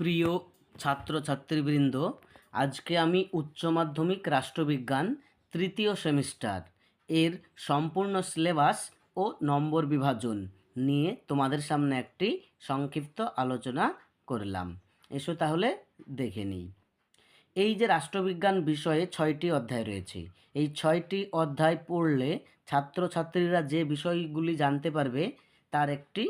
প্রিয় ছাত্রছাত্রীবৃন্দ, আজকে আমি উচ্চ মাধ্যমিক রাষ্ট্রবিজ্ঞান তৃতীয় সেমিস্টার এর সম্পূর্ণ সিলেবাস ও নম্বর বিভাজন নিয়ে তোমাদের সামনে একটি সংক্ষিপ্ত আলোচনা করলাম। এসো তাহলে দেখে নিই। এই যে রাষ্ট্রবিজ্ঞান বিষয়ে ছয়টি অধ্যায় রয়েছে, এই ছয়টি অধ্যায় পড়লে ছাত্রছাত্রীরা যে বিষয়গুলি জানতে পারবে তার একটি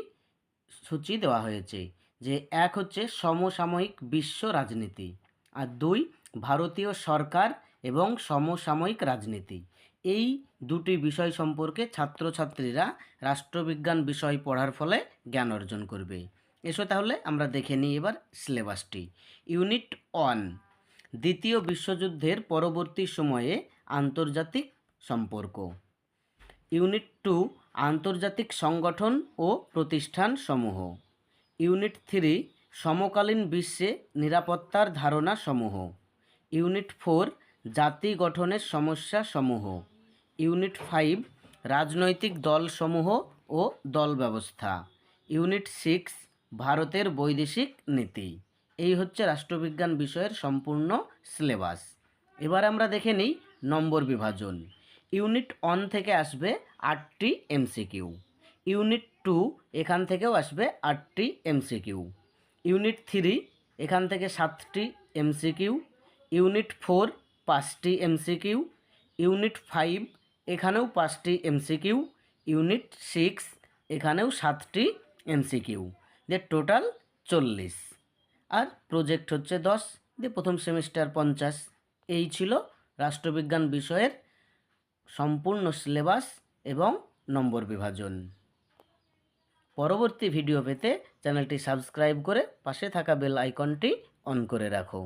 সূচি দেওয়া হয়েছে। যে এক হচ্ছে সমসাময়িক বিশ্ব রাজনীতি আর দুই ভারতীয় সরকার এবং সমসাময়িক রাজনীতি। এই দুটি বিষয় সম্পর্কে ছাত্রছাত্রীরা রাষ্ট্রবিজ্ঞান বিষয় পড়ার ফলে জ্ঞান অর্জন করবে। এসো তাহলে আমরা দেখে নিই এবার সিলেবাসটি। ইউনিট ওয়ান, দ্বিতীয় বিশ্বযুদ্ধের পরবর্তী সময়ে আন্তর্জাতিক সম্পর্ক। ইউনিট টু, আন্তর্জাতিক সংগঠন ও প্রতিষ্ঠান সমূহ ইউনিট থ্রি সমকালীন বিশ্বে নিরাপত্তার ধারণা সমূহ। ইউনিট ফোর জাতি গঠনের সমস্যা সমূহ। ইউনিট ফাইভ রাজনৈতিক দলসমূহ ও দল ব্যবস্থা। ইউনিট সিক্স ভারতের বৈদেশিক নীতি। এই হচ্ছে রাষ্ট্রবিজ্ঞান বিষয়ের সম্পূর্ণ সিলেবাস। এবার আমরা দেখে নিই নম্বর বিভাজন। ইউনিট ওয়ান থেকে আসবে আটটি এমসিকিউ। ইউনিট টু এখান থেকেও আসবে আটটি এমসিকিউ। ইউনিট থ্রি এখান থেকে সাতটি এমসিকিউ। ইউনিট ফোর পাঁচটি এমসিকিউ। ইউনিট ফাইভ এখানেও পাঁচটি এমসিকিউ। ইউনিট সিক্স এখানেও সাতটি এমসিকিউ। যে টোটাল চল্লিশ। আর প্রজেক্ট হচ্ছে দশ। দিয়ে প্রথম সেমিস্টার পঞ্চাশ। এই ছিল রাষ্ট্রবিজ্ঞান বিষয়ের সম্পূর্ণ সিলেবাস এবং নম্বর বিভাজন। পরবর্তী ভিডিও পেতে চ্যানেলটি সাবস্ক্রাইব করে পাশে থাকা বেল আইকনটি অন করে রাখো।